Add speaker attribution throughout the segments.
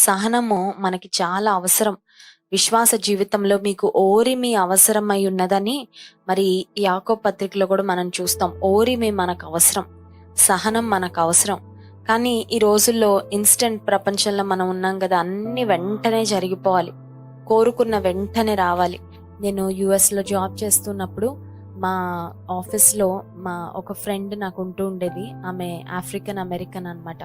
Speaker 1: సహనము మనకి చాలా అవసరం. విశ్వాస జీవితంలో మీకు ఓరిమి అవసరమై ఉన్నదని మరి యాకో పత్రికలో కూడా మనం చూస్తాం. ఓరిమి మనకు అవసరం సహనం మనకు అవసరం కానీ ఈ రోజుల్లో ఇన్‌స్టంట్ ప్రపంచంలో మనం ఉన్నాం కదా అన్నీ వెంటనే జరిగిపోవాలి. కోరుకున్న వెంటనే రావాలి. నేను యూఎస్‌లో జాబ్ చేస్తున్నప్పుడు మా ఆఫీస్‌లో మా ఒక ఫ్రెండ్ నాకు ఉంటూ ఉండేది. ఆమె ఆఫ్రికన్ అమెరికన్ అనమాట.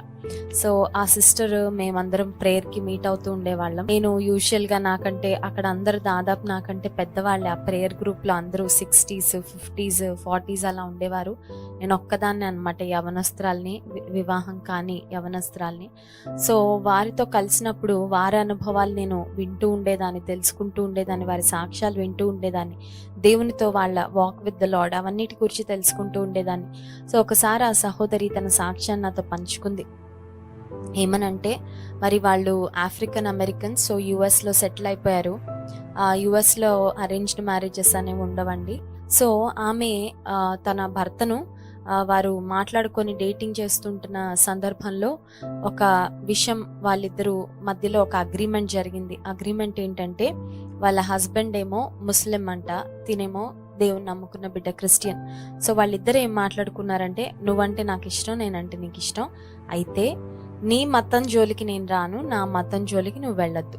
Speaker 1: సో, ఆ సిస్టర్ మేమందరం ప్రేయర్‌కి మీట్ అవుతూ ఉండేవాళ్ళం. నేను యూజువల్‌గా నాకంటే అక్కడ అందరు దాదాపు నాకంటే పెద్దవాళ్ళే. ఆ ప్రేయర్ గ్రూప్‌లో అందరూ 60స్, 50స్, 40స్ అలా ఉండేవారు. నేను ఒక్కదాన్నే అనమాట యవనస్త్రాల్ని వివాహం కానీ యవనస్త్రాల్ని సో, వారితో కలిసినప్పుడు వారి అనుభవాలు నేను వింటూ ఉండేదాన్ని, తెలుసుకుంటూ ఉండేదాన్ని. వారి సాక్ష్యాలు వింటూ ఉండేదాన్ని. దేవునితో వాళ్ళ వాక్ విత్ ద లాడ్ అవన్నిటి గురించి తెలుసుకుంటూ ఉండేదాన్ని. సో, ఒకసారి ఆ సహోదరి తన సాక్ష్యాన్ని నాతో పంచుకుంది. ఏమనంటే మరి వాళ్ళు ఆఫ్రికన్ అమెరికన్స్. సో, యూఎస్‌లో సెటిల్ అయిపోయారు. యుఎస్లో యూఎస్‌లో అరేంజ్డ్ మ్యారేజెస్ అనేవి ఉండవండి. సో, ఆమె తన భర్తను వారు మాట్లాడుకొని డేటింగ్ చేస్తుంటున్న సందర్భంలో ఒక విషయం వాళ్ళిద్దరూ మధ్యలో ఒక అగ్రిమెంట్ జరిగింది. అగ్రిమెంట్ ఏంటంటే వాళ్ళ హస్బెండ్ ఏమో ముస్లిం అంట. తినేమో దేవుని నమ్ముకున్న బిడ్డ క్రిస్టియన్. సో, వాళ్ళిద్దరు ఏం మాట్లాడుకున్నారంటే నువ్వంటే నాకిష్టం. నేనంటే ఇష్టం అయితే నీ మతం జోలికి నేను రాను. నా మతం జోలికి నువ్వు వెళ్ళొద్దు.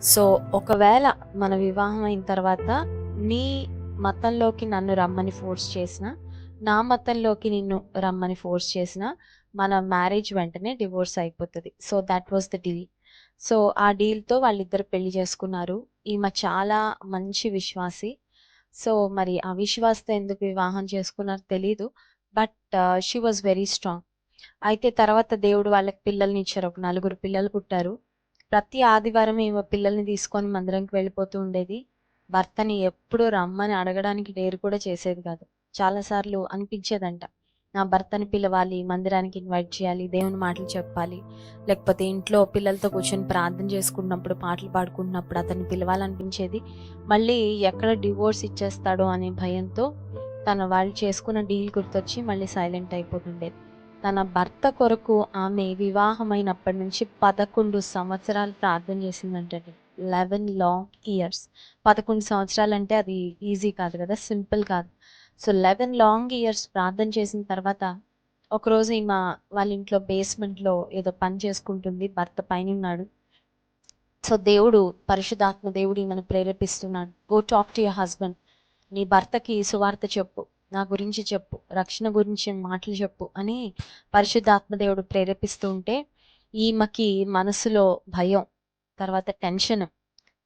Speaker 1: సో, ఒకవేళ మన వివాహం అయిన తర్వాత నీ మతంలోకి నన్ను రమ్మని ఫోర్స్ చేసినా, నా మతంలోకి నిన్ను రమ్మని ఫోర్స్ చేసినా మన మ్యారేజ్ వెంటనే డివోర్స్ అయిపోతుంది so, that was the deal. So, ఆ డీల్‌తో వాళ్ళిద్దరు పెళ్ళి చేసుకున్నారు. ఈమె చాలా మంచి విశ్వాసి. సో, మరి ఆ ఎందుకు వివాహం చేసుకున్నారో తెలీదు. But she was very strong. అయితే తర్వాత దేవుడు వాళ్ళకి పిల్లల్ని ఇచ్చారు ఒక నలుగురు పిల్లలు పుట్టారు. ప్రతి ఆదివారం ఈమె పిల్లల్ని తీసుకొని మందిరంకి వెళ్ళిపోతూ ఉండేది. భర్తని ఎప్పుడు రమ్మని అడగడానికి డేరు కూడా చేసేది కాదు. చాలా సార్లు అనిపించేదంట. నా భర్తని పిలవాలి, మందిరానికి ఇన్వైట్ చేయాలి, దేవుని మాటలు చెప్పాలి. లేకపోతే ఇంట్లో పిల్లలతో కూర్చొని ప్రార్థన చేసుకుంటున్నప్పుడు, పాటలు పాడుకుంటున్నప్పుడు అతన్ని పిలవాలనిపించేది. మళ్ళీ ఎక్కడ డివోర్స్ ఇచ్చేస్తాడో అనే భయంతో తన వాళ్ళు చేసుకున్న డీల్ గుర్తొచ్చి మళ్ళీ సైలెంట్ అయిపోతుండేది. తన భర్త కొరకు ఆమె వివాహమైనప్పటి నుంచి 11 సంవత్సరాలు ప్రార్థన చేసిందంటే లెవెన్ లాంగ్ ఇయర్స్. 11 సంవత్సరాలంటే అది ఈజీ కాదు కదా! సింపుల్ కాదు. సో, 11 లాంగ్ ఇయర్స్ ప్రార్థన చేసిన తర్వాత ఒకరోజు ఈమె వాళ్ళ ఇంట్లో బేస్మెంట్‌లో ఏదో పని చేసుకుంటుంది. భర్త పైనున్నాడు. సో, దేవుడు పరిశుద్ధాత్మ దేవుడు ఈమెను ప్రేరేపిస్తున్నాడు. Go talk to your husband. నీ భర్తకి సువార్త చెప్పు. నా గురించి చెప్పు. రక్షణ గురించి మాటలు చెప్పు అని పరిశుద్ధాత్మ దేవుడు ప్రేరేపిస్తూ ఉంటే ఈమెకి మనసులో భయం, తర్వాత టెన్షన్,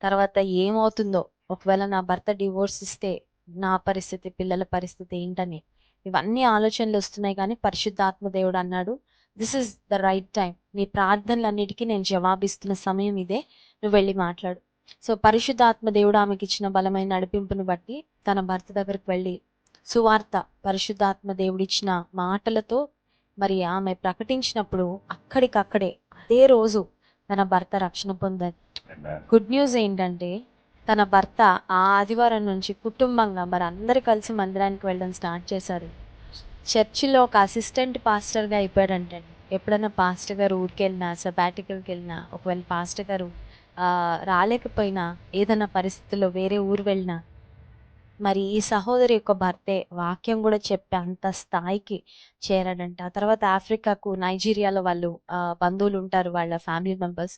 Speaker 1: తర్వాత ఏమవుతుందో ఒకవేళ నా భర్త డివోర్స్ ఇస్తే నా పరిస్థితి, పిల్లల పరిస్థితి ఏంటని ఇవన్నీ ఆలోచనలు వస్తున్నాయి కానీ పరిశుద్ధాత్మ దేవుడు అన్నాడు this is the right time. నీ ప్రార్థనలన్నిటికీ నేను జవాబిస్తున్న సమయం ఇదే. నువ్వు వెళ్ళి మాట్లాడు. సో, పరిశుద్ధాత్మ దేవుడు ఆమెకిచ్చిన బలమైన నడిపింపును బట్టి తన భర్త దగ్గరికి వెళ్ళి సువార్త పరిశుద్ధాత్మ దేవుడిచ్చిన మాటలతో మరి ఆమె ప్రకటించినప్పుడు అక్కడికక్కడే అదే రోజు తన భర్త రక్షణ పొందారు. గుడ్ న్యూస్ ఏంటంటే తన భర్త ఆ ఆదివారం నుంచి కుటుంబంగా మరి అందరు కలిసి మందిరానికి వెళ్ళడం స్టార్ట్ చేశారు. చర్చిలో ఒక అసిస్టెంట్ పాస్టర్‌గా అయిపోయాడంటండి. ఎప్పుడైనా పాస్టర్ గారు ఊరికెళ్ళినా, సబాటికల్‌కి వెళ్ళినా, ఒకవేళ పాస్టర్ గారు రాలేకపోయినా ఏదైనా పరిస్థితుల్లో వేరే ఊరు వెళ్ళినా మరి ఈ సహోదరి యొక్క భర్తే వాక్యం కూడా చెప్పే అంత స్థాయికి చేరాడంట. ఆ తర్వాత ఆఫ్రికాకు నైజీరియాలో వాళ్ళు బంధువులు ఉంటారు. వాళ్ళ ఫ్యామిలీ మెంబర్స్.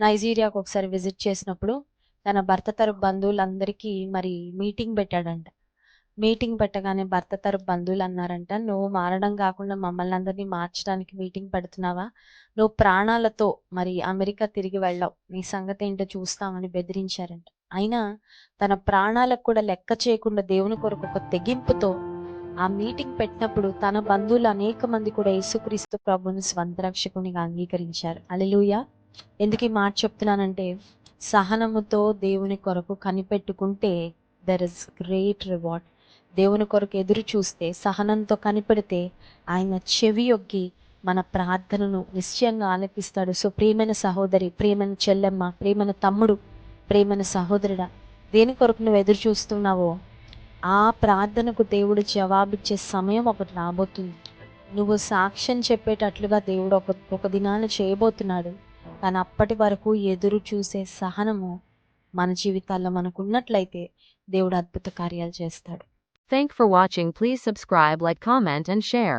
Speaker 1: నైజీరియాకు ఒకసారి విజిట్ చేసినప్పుడు తన భర్త తరపు బంధువులందరికీ మరి మీటింగ్ పెట్టాడంట. మీటింగ్ పెట్టగానే భర్త తరపు బంధువులు అన్నారంట, "నువ్వు మారడం కాకుండా మమ్మల్ని అందరినీ మార్చడానికి మీటింగ్ పెడుతున్నావా? నువ్వు ప్రాణాలతో మరి అమెరికా తిరిగి వెళ్ళావు నీ సంగతి ఏంటో చూస్తామని" బెదిరించారంట. అయినా తన ప్రాణాలకు కూడా లెక్క చేయకుండా దేవుని కొరకు ఒక తెగింపుతో ఆ మీటింగ్ పెట్టినప్పుడు తన బంధువులు అనేక మంది కూడా యేసుక్రీస్తు ప్రభుని స్వంత రక్షకునిగా అంగీకరించారు. అలెలుయ ఎందుకు ఈ మాట చెప్తున్నానంటే సహనముతో దేవుని కొరకు కనిపెట్టుకుంటే దెర్ ఇస్ గ్రేట్ రివార్డ్. దేవుని కొరకు ఎదురు చూస్తే సహనంతో కనిపెడితే ఆయన చెవి యొగ్గి మన ప్రార్థనను నిశ్చయంగా ఆలపిస్తాడు సో, ప్రియమైన సహోదరి, ప్రియమైన చెల్లెమ్మ, ప్రియమైన తమ్ముడు, ప్రేమైన సహోదరుడా దేని కొరకు నువ్వు ఎదురు చూస్తున్నావో ఆ ప్రార్థనకు దేవుడు జవాబిచ్చే సమయం ఒకటి రాబోతుంది. నువ్వు సాక్ష్యం చెప్పేటట్లుగా దేవుడు ఒక ఒక దినాన్ని చేయబోతున్నాడు. కానీ అప్పటి వరకు ఎదురు చూసే సహనము మన జీవితాల్లో మనకు ఉన్నట్లయితే దేవుడు అద్భుత కార్యాలు చేస్తాడు.
Speaker 2: Thank for watching please subscribe like comment and share